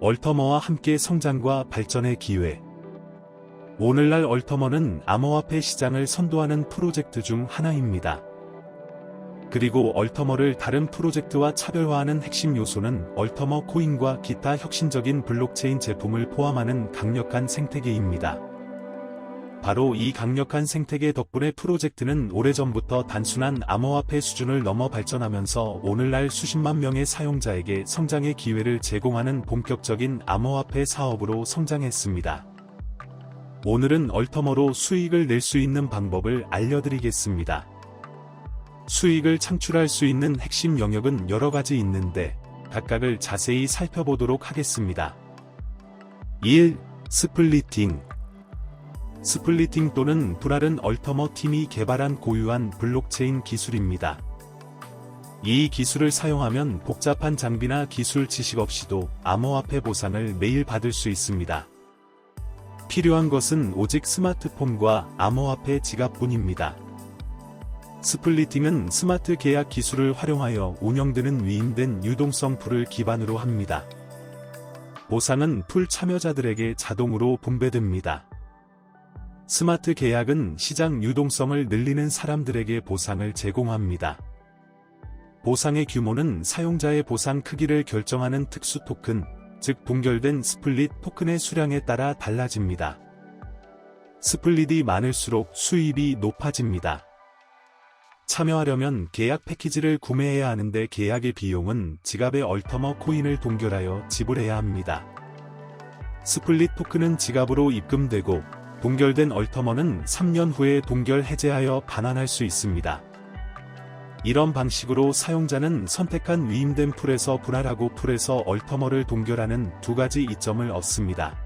얼터머와 함께 성장과 발전의 기회. 오늘날 얼터머는 암호화폐 시장을 선도하는 프로젝트 중 하나입니다. 그리고 얼터머를 다른 프로젝트와 차별화하는 핵심 요소는 얼터머 코인과 기타 혁신적인 블록체인 제품을 포함하는 강력한 생태계입니다. 바로 이 강력한 생태계 덕분에 프로젝트는 오래전부터 단순한 암호화폐 수준을 넘어 발전하면서 오늘날 수십만 명의 사용자에게 성장의 기회를 제공하는 본격적인 암호화폐 사업으로 성장했습니다. 오늘은 얼터머로 수익을 낼 수 있는 방법을 알려드리겠습니다. 수익을 창출할 수 있는 핵심 영역은 여러 가지 있는데 각각을 자세히 살펴보도록 하겠습니다. 1. 스플리팅 스플리팅 또는 불알은 얼터머 팀이 개발한 고유한 블록체인 기술입니다. 이 기술을 사용하면 복잡한 장비나 기술 지식 없이도 암호화폐 보상을 매일 받을 수 있습니다. 필요한 것은 오직 스마트폰과 암호화폐 지갑뿐입니다. 스플리팅은 스마트 계약 기술을 활용하여 운영되는 위임된 유동성 풀을 기반으로 합니다. 보상은 풀 참여자들에게 자동으로 분배됩니다. 스마트 계약은 시장 유동성을 늘리는 사람들에게 보상을 제공합니다. 보상의 규모는 사용자의 보상 크기를 결정하는 특수 토큰, 즉 분결된 스플릿 토큰의 수량에 따라 달라집니다. 스플릿이 많을수록 수입이 높아집니다. 참여하려면 계약 패키지를 구매해야 하는데 계약의 비용은 지갑에 얼터머 코인을 동결하여 지불해야 합니다. 스플릿 토큰은 지갑으로 입금되고 동결된 얼터머는 3년 후에 동결 해제하여 반환할 수 있습니다. 이런 방식으로 사용자는 선택한 위임된 풀에서 분할하고 풀에서 얼터머를 동결하는 두 가지 이점을 얻습니다.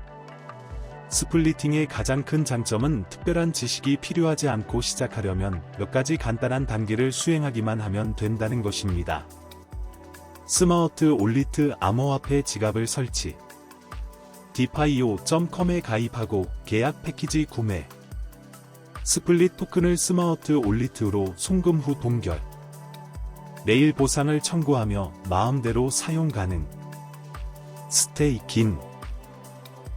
스플리팅의 가장 큰 장점은 특별한 지식이 필요하지 않고 시작하려면 몇 가지 간단한 단계를 수행하기만 하면 된다는 것입니다. 스마트 올리트 암호화폐 지갑을 설치 디파이오.com에 가입하고 계약 패키지 구매. 스플릿 토큰을 스마트 올리트로 송금 후 동결. 매일 보상을 청구하며 마음대로 사용 가능. 스테이킹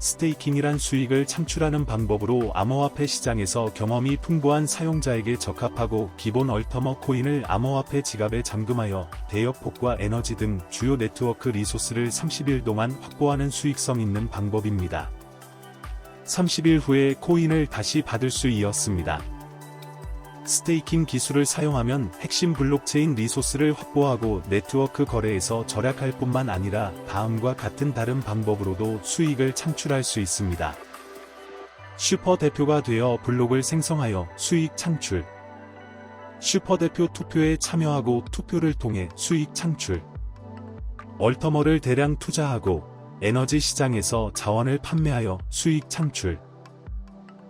스테이킹이란 수익을 창출하는 방법으로 암호화폐 시장에서 경험이 풍부한 사용자에게 적합하고 기본 얼터머 코인을 암호화폐 지갑에 잠금하여 대역폭과 에너지 등 주요 네트워크 리소스를 30일 동안 확보하는 수익성 있는 방법입니다. 30일 후에 코인을 다시 받을 수 있었습니다. 스테이킹 기술을 사용하면 핵심 블록체인 리소스를 확보하고 네트워크 거래에서 절약할 뿐만 아니라 다음과 같은 다른 방법으로도 수익을 창출할 수 있습니다. 슈퍼 대표가 되어 블록을 생성하여 수익 창출. 슈퍼 대표 투표에 참여하고 투표를 통해 수익 창출. 얼터머를 대량 투자하고 에너지 시장에서 자원을 판매하여 수익 창출.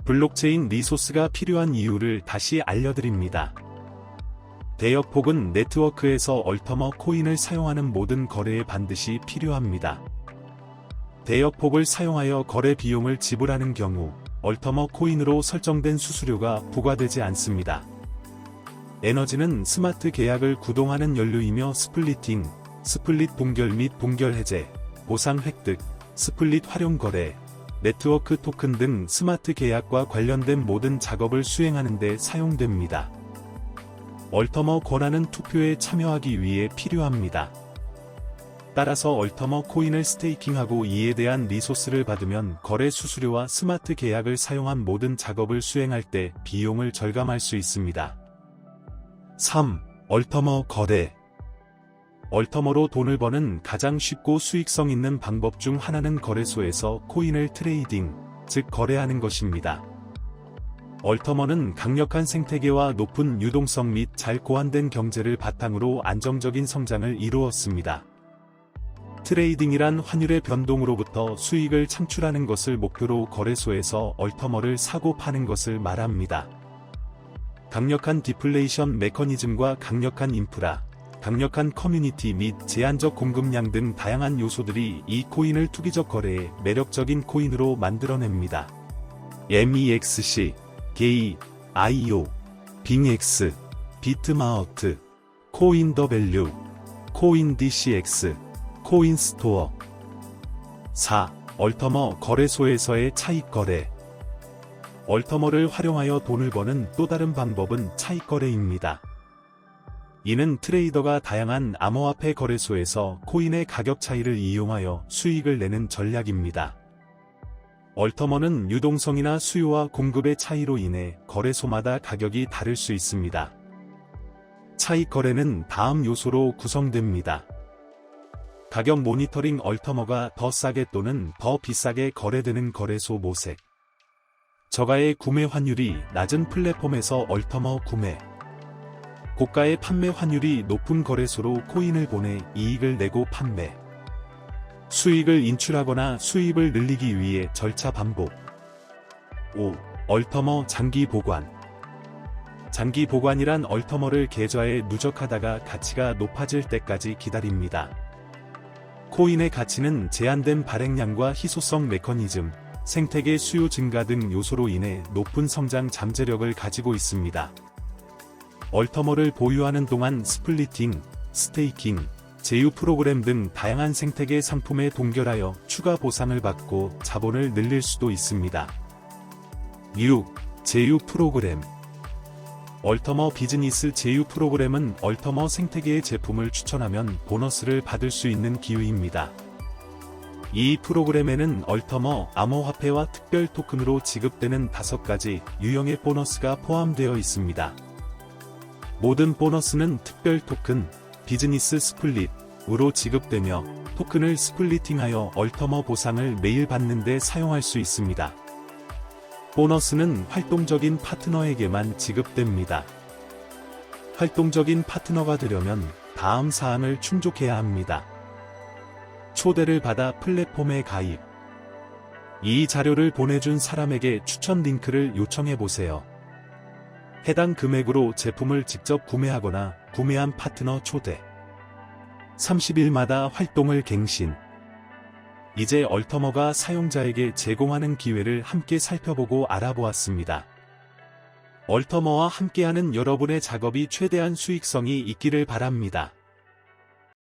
블록체인 리소스가 필요한 이유를 다시 알려드립니다. 대역폭은 네트워크에서 얼터머 코인을 사용하는 모든 거래에 반드시 필요합니다. 대역폭을 사용하여 거래 비용을 지불하는 경우 얼터머 코인으로 설정된 수수료가 부과되지 않습니다. 에너지는 스마트 계약을 구동하는 연료이며 스플리팅, 스플릿 동결 및 동결 해제, 보상 획득, 스플릿 활용 거래, 네트워크 토큰 등 스마트 계약과 관련된 모든 작업을 수행하는 데 사용됩니다. 얼터머 권한은 투표에 참여하기 위해 필요합니다. 따라서 얼터머 코인을 스테이킹하고 이에 대한 리소스를 받으면 거래 수수료와 스마트 계약을 사용한 모든 작업을 수행할 때 비용을 절감할 수 있습니다. 3. 얼터머 거래 얼터머로 돈을 버는 가장 쉽고 수익성 있는 방법 중 하나는 거래소에서 코인을 트레이딩, 즉 거래하는 것입니다. 얼터머는 강력한 생태계와 높은 유동성 및 잘 고안된 경제를 바탕으로 안정적인 성장을 이루었습니다. 트레이딩이란 환율의 변동으로부터 수익을 창출하는 것을 목표로 거래소에서 얼터머를 사고 파는 것을 말합니다. 강력한 디플레이션 메커니즘과 강력한 인프라, 강력한 커뮤니티 및 제한적 공급량 등 다양한 요소들이 이 코인을 투기적 거래에 매력적인 코인으로 만들어냅니다. MEXC, 게이, IO, 빙X, 비트마우트, 코인더밸류, 코인DCX, 코인스토어 4. 얼터머 거래소에서의 차익 거래. 얼터머를 활용하여 돈을 버는 또 다른 방법은 차익 거래입니다. 이는 트레이더가 다양한 암호화폐 거래소에서 코인의 가격 차이를 이용하여 수익을 내는 전략입니다. 얼터머는 유동성이나 수요와 공급의 차이로 인해 거래소마다 가격이 다를 수 있습니다. 차익 거래는 다음 요소로 구성됩니다. 가격 모니터링 얼터머가 더 싸게 또는 더 비싸게 거래되는 거래소 모색. 저가의 구매 환율이 낮은 플랫폼에서 얼터머 구매. 고가의 판매 환율이 높은 거래소로 코인을 보내 이익을 내고 판매. 수익을 인출하거나 수입을 늘리기 위해 절차 반복. 5. 얼터머 장기 보관. 장기 보관이란 얼터머를 계좌에 누적하다가 가치가 높아질 때까지 기다립니다. 코인의 가치는 제한된 발행량과 희소성 메커니즘, 생태계 수요 증가 등 요소로 인해 높은 성장 잠재력을 가지고 있습니다. 얼터머를 보유하는 동안 스플리팅, 스테이킹, 제휴 프로그램 등 다양한 생태계 상품에 동결하여 추가 보상을 받고 자본을 늘릴 수도 있습니다. 6. 제휴 프로그램 얼터머 비즈니스 제휴 프로그램은 얼터머 생태계의 제품을 추천하면 보너스를 받을 수 있는 기회입니다. 이 프로그램에는 얼터머 암호화폐와 특별 토큰으로 지급되는 다섯 가지 유형의 보너스가 포함되어 있습니다. 모든 보너스는 특별 토큰, 비즈니스 스플릿으로 지급되며 토큰을 스플리팅하여 얼터머 보상을 매일 받는데 사용할 수 있습니다. 보너스는 활동적인 파트너에게만 지급됩니다. 활동적인 파트너가 되려면 다음 사항을 충족해야 합니다. 초대를 받아 플랫폼에 가입. 이 자료를 보내준 사람에게 추천 링크를 요청해 보세요. 해당 금액으로 제품을 직접 구매하거나 구매한 파트너 초대. 30일마다 활동을 갱신. 이제 얼터머가 사용자에게 제공하는 기회를 함께 살펴보고 알아보았습니다. 얼터머와 함께하는 여러분의 작업이 최대한 수익성이 있기를 바랍니다.